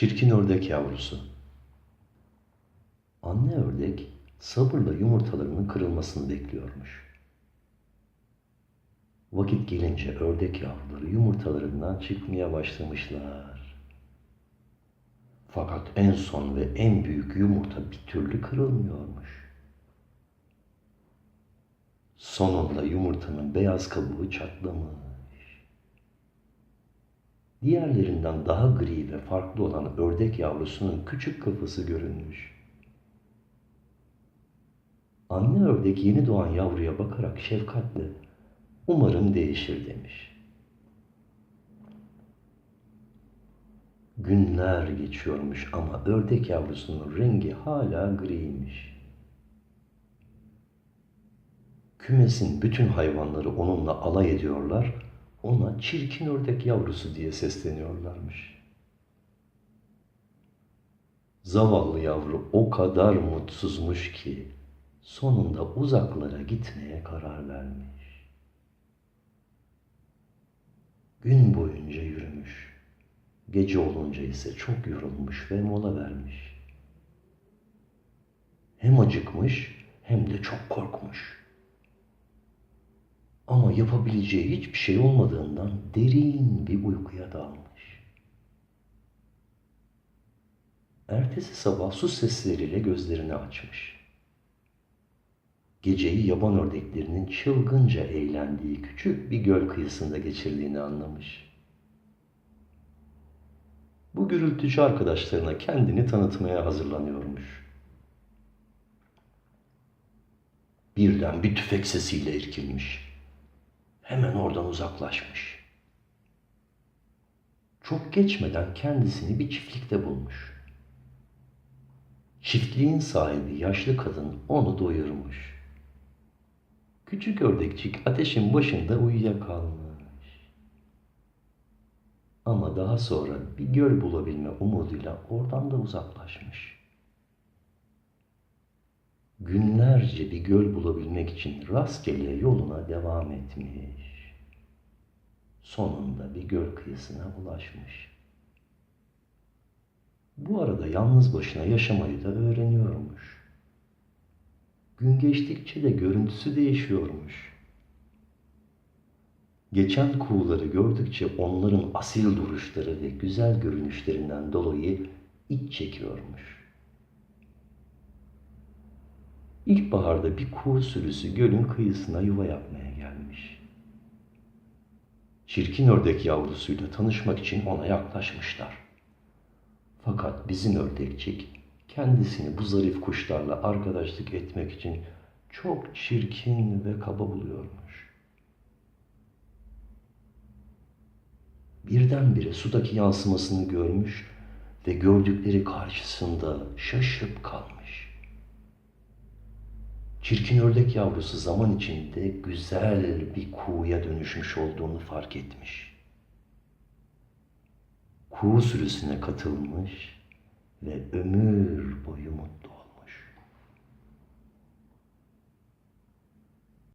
Çirkin ördek yavrusu. Anne ördek sabırla yumurtalarının kırılmasını bekliyormuş. Vakit gelince ördek yavruları yumurtalarından çıkmaya başlamışlar. Fakat en son ve en büyük yumurta bir türlü kırılmıyormuş. Sonunda yumurtanın beyaz kabuğu çatlamış. Diğerlerinden daha gri ve farklı olan ördek yavrusunun küçük kafası görünmüş. Anne ördek yeni doğan yavruya bakarak şefkatle umarım değişir demiş. Günler geçiyormuş ama ördek yavrusunun rengi hala griymiş. Kümesin bütün hayvanları onunla alay ediyorlar, ona çirkin ördek yavrusu diye sesleniyorlarmış. Zavallı yavru o kadar mutsuzmuş ki sonunda uzaklara gitmeye karar vermiş. Gün boyunca yürümüş. Gece olunca ise çok yorulmuş ve mola vermiş. Hem acıkmış hem de çok korkmuş. Ama yapabileceği hiçbir şey olmadığından derin bir uykuya dalmış. Ertesi sabah su sesleriyle gözlerini açmış. Geceyi yaban ördeklerinin çılgınca eğlendiği küçük bir göl kıyısında geçirdiğini anlamış. Bu gürültücü arkadaşlarına kendini tanıtmaya hazırlanıyormuş. Birden bir tüfek sesiyle irkilmiş. Hemen oradan uzaklaşmış. Çok geçmeden kendisini bir çiftlikte bulmuş. Çiftliğin sahibi yaşlı kadın onu doyurmuş. Küçük ördekçik ateşin başında uyuyakalmış. Ama daha sonra bir göl bulabilme umuduyla oradan da uzaklaşmış. Günlerce bir göl bulabilmek için rastgele yoluna devam etmiş. Sonunda bir göl kıyısına ulaşmış. Bu arada yalnız başına yaşamayı da öğreniyormuş. Gün geçtikçe de görüntüsü değişiyormuş. Geçen kuğuları gördükçe onların asil duruşları ve güzel görünüşlerinden dolayı iç çekiyormuş. İlkbaharda bir kuğu sürüsü gölün kıyısına yuva yapmaya gelmiş. Çirkin ördek yavrusuyla tanışmak için ona yaklaşmışlar. Fakat bizim ördekçik kendisini bu zarif kuşlarla arkadaşlık etmek için çok çirkin ve kaba buluyormuş. Birdenbire sudaki yansımasını görmüş ve gördükleri karşısında şaşıp kalmış. Çirkin ördek yavrusu zaman içinde güzel bir kuğuya dönüşmüş olduğunu fark etmiş. Kuğu sürüsüne katılmış ve ömür boyu mutlu